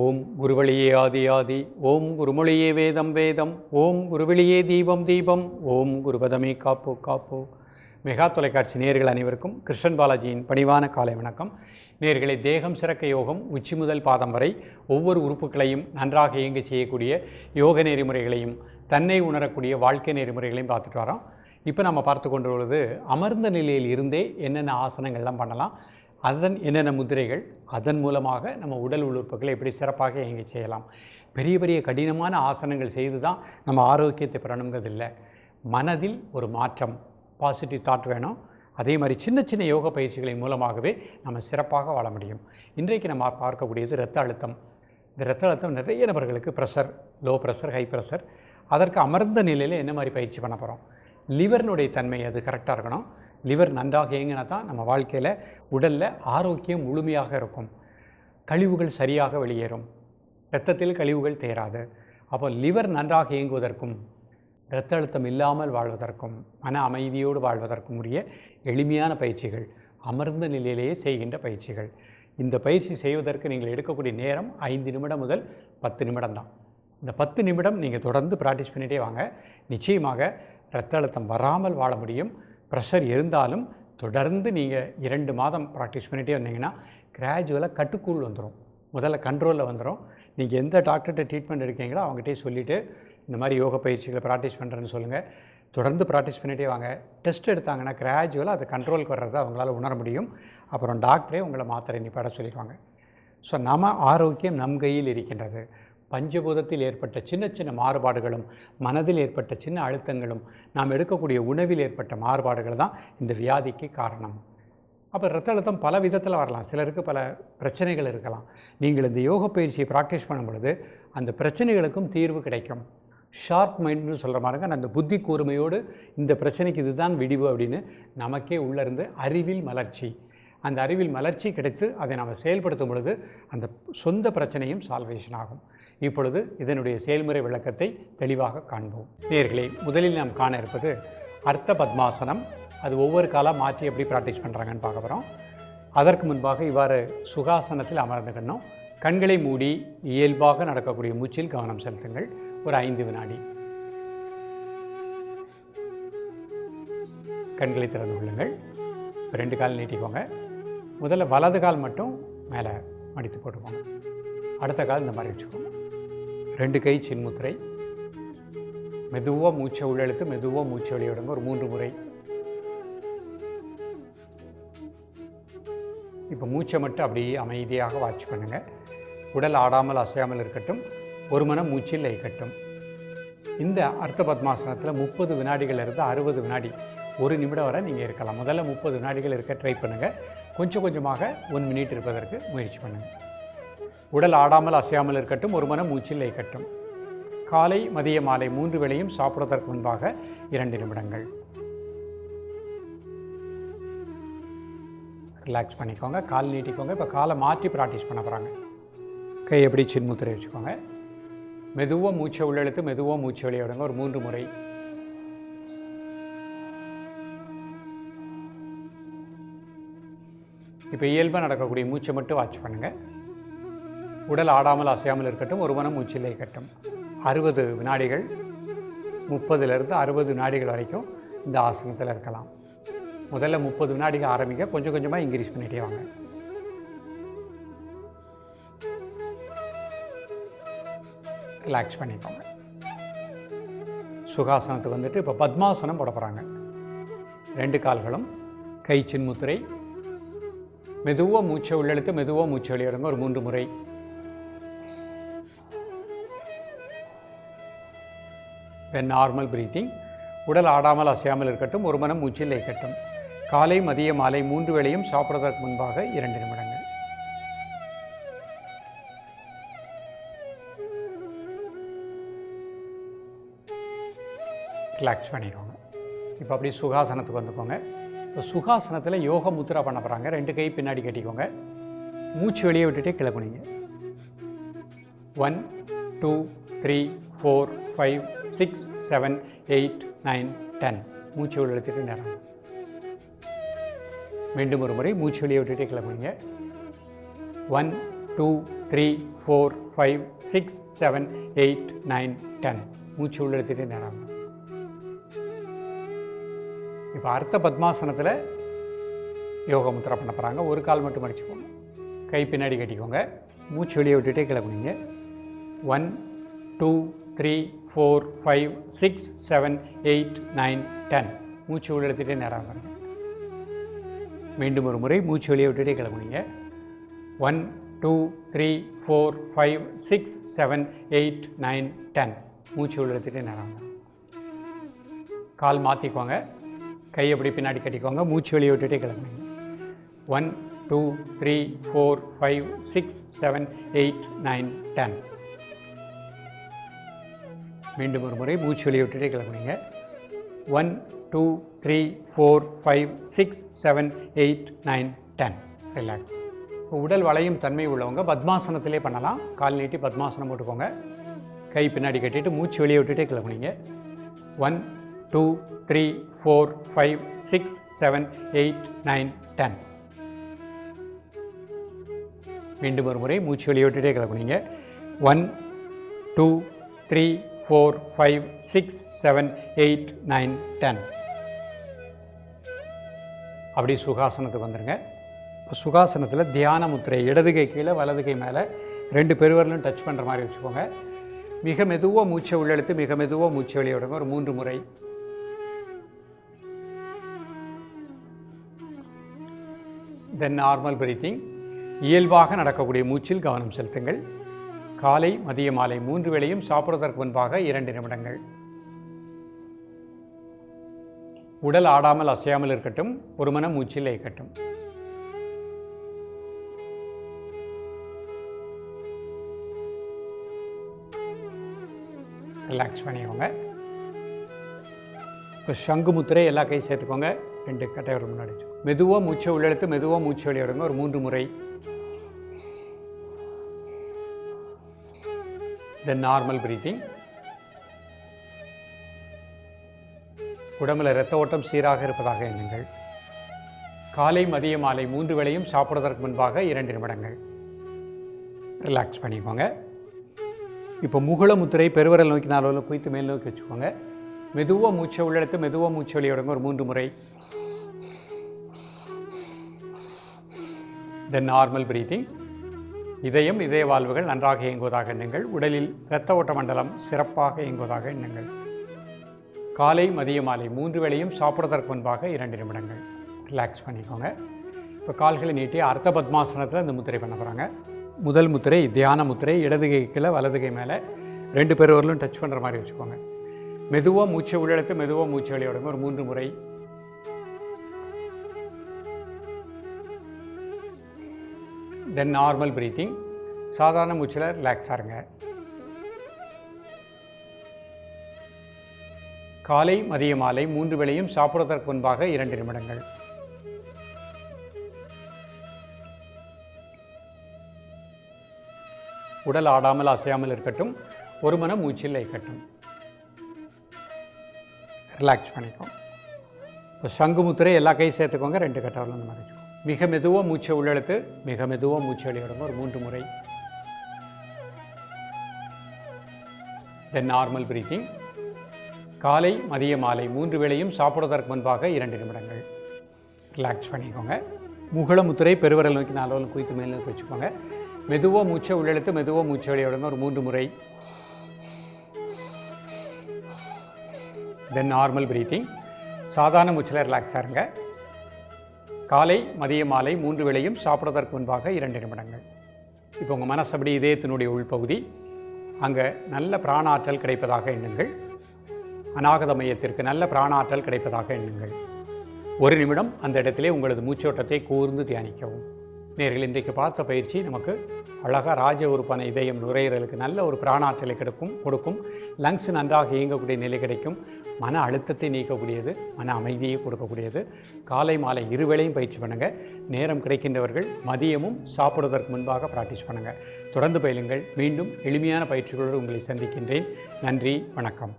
ஓம் குருவழியே ஆதி ஆதி ஓம் குருமொழியே வேதம் வேதம் ஓம் குருவெளியே தீபம் தீபம் ஓம் குருபதமே காப்போ காப்போ. மெகா தொலைக்காட்சி நேர்கள் அனைவருக்கும் கிருஷ்ணன் பாலாஜியின் பணிவான காலை வணக்கம். நேர்களை தேகம் சிறக்க யோகம் உச்சி முதல் பாதம் வரை ஒவ்வொரு உறுப்புகளையும் நன்றாக இயங்க செய்யக்கூடிய யோக நெறிமுறைகளையும் தன்னை உணரக்கூடிய வாழ்க்கை நெறிமுறைகளையும் பார்த்துட்டு வரோம். இப்போ நம்ம பார்த்து கொண்டு அமர்ந்த நிலையில் இருந்தே என்னென்ன ஆசனங்கள்லாம் பண்ணலாம் அதன் என்னென்ன முதிரைகள் அதன் மூலமாக நம்ம உடல் உழுப்புகளை எப்படி சிறப்பாக இயங்க செய்யலாம். பெரிய பெரிய கடினமான ஆசனங்கள் செய்து தான் நம்ம ஆரோக்கியத்தை பெறணுங்கிறது இல்லை மனதில் ஒரு மாற்றம் பாசிட்டிவ் தாட் வேணும். அதே மாதிரி சின்ன சின்ன யோக பயிற்சிகளின் மூலமாகவே நம்ம சிறப்பாக வாழ முடியும். இன்றைக்கு நம்ம பார்க்கக்கூடியது இரத்த அழுத்தம். இந்த இரத்த அழுத்தம் நிறைய நபர்களுக்கு pressure low pressure high pressure அதற்கு அமர்ந்த நிலையில் என்ன மாதிரி பயிற்சி பண்ண போகிறோம் லிவர்னுடைய தன்மை அது கரெக்டாக இருக்கணும். லிவர் நன்றாக இயங்கினா தான் நம்ம வாழ்க்கையில் உடலில் ஆரோக்கியம் முழுமையாக இருக்கும். கழிவுகள் சரியாக வெளியேறும். இரத்தத்தில் கழிவுகள் தேராது. அப்போ லிவர் நன்றாக இயங்குவதற்கும் இரத்த அழுத்தம் இல்லாமல் வாழ்வதற்கும் மன அமைதியோடு வாழ்வதற்கும் உரிய எளிமையான பயிற்சிகள் அமர்ந்த நிலையிலேயே செய்கின்ற பயிற்சிகள். இந்த பயிற்சி செய்வதற்கு நீங்கள் எடுக்கக்கூடிய நேரம் ஐந்து நிமிடம் முதல் பத்து நிமிடம் தான். இந்த பத்து நிமிடம் நீங்கள் தொடர்ந்து ப்ராக்டிஸ் பண்ணிகிட்டே வாங்க. நிச்சயமாக இரத்த அழுத்தம் வராமல் வாழ முடியும். ப்ரெஷர் இருந்தாலும் தொடர்ந்து நீங்கள் இரண்டு மாதம் ப்ராக்டிஸ் பண்ணிகிட்டே வந்தீங்கன்னா கிராஜுவலாக கட்டுக்குள் வந்துடும் முதல்ல கண்ட்ரோலில் வந்துடும் நீங்கள் எந்த டாக்டர்கிட்ட ட்ரீட்மெண்ட் இருக்கீங்களோ அவங்ககிட்டயே சொல்லிவிட்டு இந்த மாதிரி யோக பயிற்சிகளை ப்ராக்டிஸ் பண்ணுறேன்னு சொல்லுங்கள் தொடர்ந்து ப்ராக்டிஸ் பண்ணிகிட்டே வாங்க. டெஸ்ட் எடுத்தாங்கன்னா கிராஜுவலாக அது கண்ட்ரோலுக்கு வர்றதை அவங்களால உணர முடியும். அப்புறம் டாக்டரே உங்களை மாத்திரை நிப்பாட சொல்லிடுவாங்க. ஸோ நம்ம ஆரோக்கியம் நம் கையில் இருக்கின்றது. பஞ்சபூதத்தில் ஏற்பட்ட சின்ன சின்ன மாறுபாடுகளும் மனதில் ஏற்பட்ட சின்ன அழுத்தங்களும் நாம் எடுக்கக்கூடிய உணவில் ஏற்பட்ட மாறுபாடுகள் தான் இந்த வியாதிக்கு காரணம். அப்போ ரத்த அழுத்தம் பல விதத்தில் வரலாம். சிலருக்கு பல பிரச்சனைகள் இருக்கலாம். நீங்கள் இந்த யோக பயிற்சியை ப்ராக்டிஸ் பண்ணும் பொழுது அந்த பிரச்சனைகளுக்கும் தீர்வு கிடைக்கும். ஷார்ப் மைண்ட்னு சொல்கிற மாதிரிங்க அந்த புத்தி கூர்மையோடு இந்த பிரச்சனைக்கு இதுதான் விடிவு அப்படின்னு நமக்கே உள்ளிருந்து அறிவில் மலர்ச்சி. அந்த அறிவில் மலர்ச்சி கிடைத்து அதை நாம் செயல்படுத்தும் பொழுது அந்த சொந்த பிரச்சனையும் சால்வேஷன் ஆகும். இப்பொழுது இதனுடைய செயல்முறை விளக்கத்தை தெளிவாக காண்போம். நேர்களே முதலில் நாம் காண இருப்பது அர்த்த பத்மாசனம். அது ஒவ்வொரு காலாக மாற்றி எப்படி ப்ராக்டிஸ் பண்ணுறாங்கன்னு பார்க்க போகிறோம் அதற்கு முன்பாக இவ்வாறு சுகாசனத்தில் அமர்ந்துக்கணும் கண்களை மூடி இயல்பாக நடக்கக்கூடிய மூச்சில் கவனம் செலுத்துங்கள். ஒரு ஐந்து வினாடி. கண்களை திறந்து கொள்ளுங்கள். ரெண்டு கால் நீட்டிக்கோங்க. முதல்ல வலது கால் மட்டும் மேலே மடித்து போட்டுக்கோங்க. அடுத்த கால் இந்த மாதிரி வச்சுக்கோங்க. ரெண்டு கை சின்முத்திரை. மெதுவாக மூச்சை உள்ளெழுத்து மெதுவாக மூச்சை வெளியிடுங்க ஒரு மூன்று முறை. இப்போ மூச்சை மட்டும் அப்படியே அமைதியாக வாட்ச் பண்ணுங்கள் உடல் ஆடாமல் அசையாமல் இருக்கட்டும். ஒரு மனம் மூச்சில் லயிக்கட்டும் இந்த அர்த்த பத்மாசனத்தில் முப்பது வினாடிகளிலிருந்து அறுபது வினாடி ஒரு நிமிடம் வரை நீங்கள் இருக்கலாம். முதல்ல முப்பது வினாடிகள் இருக்க ட்ரை பண்ணுங்கள் கொஞ்சம் கொஞ்சமாக ஒன் மினிட் இருப்பதற்கு முயற்சி பண்ணுங்கள் உடல் ஆடாமல் அசையாமல் இருக்கட்டும் ஒரு மனம் மூச்சில் இயக்கட்டும். காலை மதிய மாலை மூன்று வேளையும் சாப்பிடுவதற்கு முன்பாக இரண்டு நிமிடங்கள். ரிலாக்ஸ் பண்ணிக்கோங்க கால் நீட்டிக்கோங்க. இப்போ காலை மாற்றி ப்ராக்டிஸ் பண்ண போகிறாங்க கை எப்படி சின்முத்திரை வச்சுக்கோங்க. மெதுவாக மூச்சை உள்ளெழுத்து மெதுவாக மூச்சு வெளியே விடுங்க. ஒரு மூன்று முறை. இப்போ இயல்பாக நடக்கக்கூடிய மூச்சை மட்டும் வாட்ச் பண்ணுங்கள் உடல் ஆடாமல் அசையாமல் இருக்கட்டும் ஒரு மனம் மூச்சில் இருக்கட்டும். அறுபது வினாடிகள் முப்பதுலேருந்து அறுபது வினாடிகள் வரைக்கும் இந்த ஆசனத்தில் இருக்கலாம். முதல்ல முப்பது வினாடிகள் ஆரம்பிக்க கொஞ்சம் கொஞ்சமாக இன்க்ரீஸ் பண்ணிட்டே வாங்க. ரிலாக்ஸ் பண்ணிக்கோங்க. சுகாசனத்துக்கு வந்துட்டு இப்போ பத்மாசனம் போட போகிறாங்க ரெண்டு கால்களும் கை சின்முத்திரை மெதுவாக மூச்சை உள்ளெழுத்து மெதுவாக மூச்சை வெளியிடுங்க ஒரு மூன்று முறை. நார்மல் பிரீத்திங் உடல் ஆடாமல் அசையாமல் இருக்கட்டும் ஒரு மனம் மூச்சில் இருக்கட்டும் காலை மதிய மாலை மூன்று வேளையும் சாப்பிட்றதற்கு முன்பாக இரண்டு நிமிடங்கள். ரிலாக்ஸ் பண்ணிடுவாங்க இப்போ அப்படியே சுகாசனத்துக்கு வந்துக்கோங்க. இப்போ சுகாசனத்தில் யோக முத்ரா பண்ண போகிறாங்க ரெண்டு கை பின்னாடி கட்டிக்கோங்க. மூச்சு வெளியே விட்டுட்டே கிளம்புனீங்க. One two three four five six seven eight nine ten மூச்சு உள்ள நேரம். மீண்டும் ஒரு முறை மூச்சு வெளியே விட்டுட்டே கிளம்புங்க one two three four five six seven eight nine ten மூச்சு உள்ளெடுத்துட்டு நேரம். இப்போ அர்த்த பத்மாசனத்தில் யோக முத்திரை பண்ண போகிறாங்க ஒரு கால் மட்டும் அடிச்சுக்கோங்க. கை பின்னாடி கட்டிக்கோங்க. மூச்சு வெளியே விட்டுட்டே கிளம்புனீங்க one two three four five six seven eight nine ten மூச்சு உள்ளெடுத்துட்டே நேரம் பாருங்க மீண்டும் ஒரு முறை மூச்சு வெளியே விட்டுட்டே கிளம்புனீங்க. One two three four five six seven eight nine ten மூச்சு உள்ளெடுத்துட்டே நேரம் கால் மாற்றிக்கோங்க கை அப்படி பின்னாடி கட்டிக்கோங்க. மூச்சு வெளியே விட்டுட்டே கிளம்புனீங்க. One two three four five six seven eight nine ten மீண்டும் ஒரு முறை மூச்சு வெளியிட்டுட்டே கிளம்புனீங்க. One two three four five six seven eight nine ten relax இப்போ உடல் வளையும் தன்மை உள்ளவங்க பத்மாசனத்திலே பண்ணலாம். கால் நீட்டி பத்மாசனம் போட்டுக்கோங்க. கை பின்னாடி கட்டிட்டு மூச்சு வெளியே விட்டுட்டே கிளம்புனீங்க. One two three four five six seven eight nine ten மீண்டும் ஒரு முறை மூச்சு வெளியே விட்டுட்டே கிளம்புனீங்க. One two three four five six seven eight nine ten. அப்படி சுகாசனத்துக்கு வந்துடுங்க இப்போ சுகாசனத்தில் தியான முத்திரை இடது கை கீழே வலது கை மேலே ரெண்டு பெருவரலும் டச் பண்ணுற மாதிரி வச்சுக்கோங்க. மிக மெதுவாக மூச்சை உள்ளெழுத்து மிக மெதுவாக மூச்சை வெளியே விடுங்க. ஒரு மூன்று முறை. தென் நார்மல் பிரீத்திங் இயல்பாக நடக்கக்கூடிய மூச்சில் கவனம் செலுத்துங்கள். காலை மதிய மாலை மூன்று வேளையும் சாப்பிடுவதற்கு முன்பாக இரண்டு நிமிடங்கள். உடல் ஆடாமல் அசையாமல் இருக்கட்டும் ஒரு மனம் மூச்சில் இயக்கட்டும். ரிலாக்ஸ் பண்ணிக்கோங்க. இப்போ சங்கு முத்திரை எல்லா கையும் சேர்த்துக்கோங்க. ரெண்டு கட்டை முன்னாடி மெதுவாக மூச்சை உள்ளெடுத்து மெதுவாக மூச்சு வெளியிடுங்க ஒரு மூன்று முறை. தென் நார்மல் பிரீத்திங் உடம்புல இரத்த ஓட்டம் சீராக இருப்பதாக எண்ணுங்கள். காலை மதிய மாலை மூன்று வேளையும் சாப்பிடுவதற்கு முன்பாக இரண்டு நிமிடங்கள். ரிலாக்ஸ் பண்ணிக்கோங்க. இப்போ முகுளமுத்திரை பெருவரல் நோக்கி நாலு குயித்து மேல் நோக்கி வச்சுக்கோங்க. மெதுவாக மூச்சை உள்ளெடுத்து மெதுவாக மூச்சு வெளியிடுங்க ஒரு மூன்று முறை. தென் நார்மல் பிரீத்திங் இதயம் இதய வாழ்வுகள் நன்றாக இயங்குவதாக எண்ணுங்கள். உடலில் இரத்த ஓட்ட மண்டலம் சிறப்பாக இயங்குவதாக எண்ணுங்கள். காலை மதிய மாலை மூன்று வேளையும் சாப்பிடுவதற்கு முன்பாக இரண்டு நிமிடங்கள். ரிலாக்ஸ் பண்ணிக்கோங்க. இப்போ கால்களை நீட்டி அர்த்த பத்மாசனத்தில் இந்த முத்திரை பண்ண போகிறாங்க முதல் முத்திரை தியான முத்திரை இடதுகை கீழே வலதுகை மேலே. ரெண்டு பேர் டச் பண்ணுற மாதிரி வச்சுக்கோங்க. மெதுவாக மூச்சை உள்ளெடுத்து மெதுவாக மூச்சு வெளியே ஒரு மூன்று முறை தென் நார்மல் ப்ரீத்திங் சாதாரண மூச்சில் ரிலாக்ஸாக இருங்க. காலை மதிய மாலை மூன்று வேளையும் சாப்பிடுவதற்கு முன்பாக இரண்டு நிமிடங்கள். உடல் ஆடாமல் அசையாமல் இருக்கட்டும். ஒரு மனம் மூச்சில் இருக்கட்டும். ரிலாக்ஸ் பண்ணிக்கும் இப்போ சங்கு முத்திரை எல்லா கையும் சேர்த்துக்கோங்க. ரெண்டு கட்டவரில் இந்த மாதிரி. மிக மெதுவாக மூச்சை உள்ளெழுத்து மிக மெதுவாக மூச்சை வெளியிடுங்க ஒரு மூன்று முறை. தென் நார்மல் பிரீத்திங் காலை மதிய மாலை மூன்று வேளையும் சாப்பிடுவதற்கு முன்பாக இரண்டு நிமிடங்கள். ரிலாக்ஸ் பண்ணிக்கோங்க. முகுளமுத்துரை பெருவரல் நோக்கி நாலு குவித்து மேல் நோக்கி வச்சுக்கோங்க. மெதுவாக மூச்சை உள்ளெழுத்து மெதுவாக மூச்சை வெளியே ஒரு மூன்று முறை. தென் நார்மல் பிரீத்திங் சாதாரண மூச்சில் ரிலாக்ஸாக இருங்க. காலை மதிய மாலை மூன்று வேளையும் சாப்பிடுவதற்கு முன்பாக இரண்டு நிமிடங்கள். இப்போ உங்கள் மனசு அப்படி இதயத்தினுடைய உள்பகுதி. அங்கே நல்ல பிராண ஆற்றல் கிடைப்பதாக எண்ணுங்கள். அநாகத மையத்திற்கு நல்ல பிராண ஆற்றல் கிடைப்பதாக எண்ணுங்கள். ஒரு நிமிடம் அந்த இடத்திலே உங்களது மூச்சோட்டத்தை கூர்ந்து தியானிக்கவும். நேர்கள் இன்றைக்கு பார்த்த பயிற்சி நமக்கு அழகாக ராஜ உறுப்பான இதயம் நுரையீரலுக்கு நல்ல ஒரு பிராணாற்றலை கிடைக்கும் கொடுக்கும். லங்ஸ் நன்றாக இயங்கக்கூடிய நிலை கிடைக்கும். மன அழுத்தத்தை நீக்கக்கூடியது மன அமைதியை கொடுக்கக்கூடியது. காலை மாலை இருவேளையும் பயிற்சி பண்ணுங்கள் நேரம் கிடைக்கின்றவர்கள் மதியமும் சாப்பிடுவதற்கு முன்பாக ப்ராக்டிஸ் பண்ணுங்கள் தொடர்ந்து பயிலுங்கள். மீண்டும் எளிமையான பயிற்சிகளோடு உங்களை சந்திக்கின்றேன். நன்றி வணக்கம்.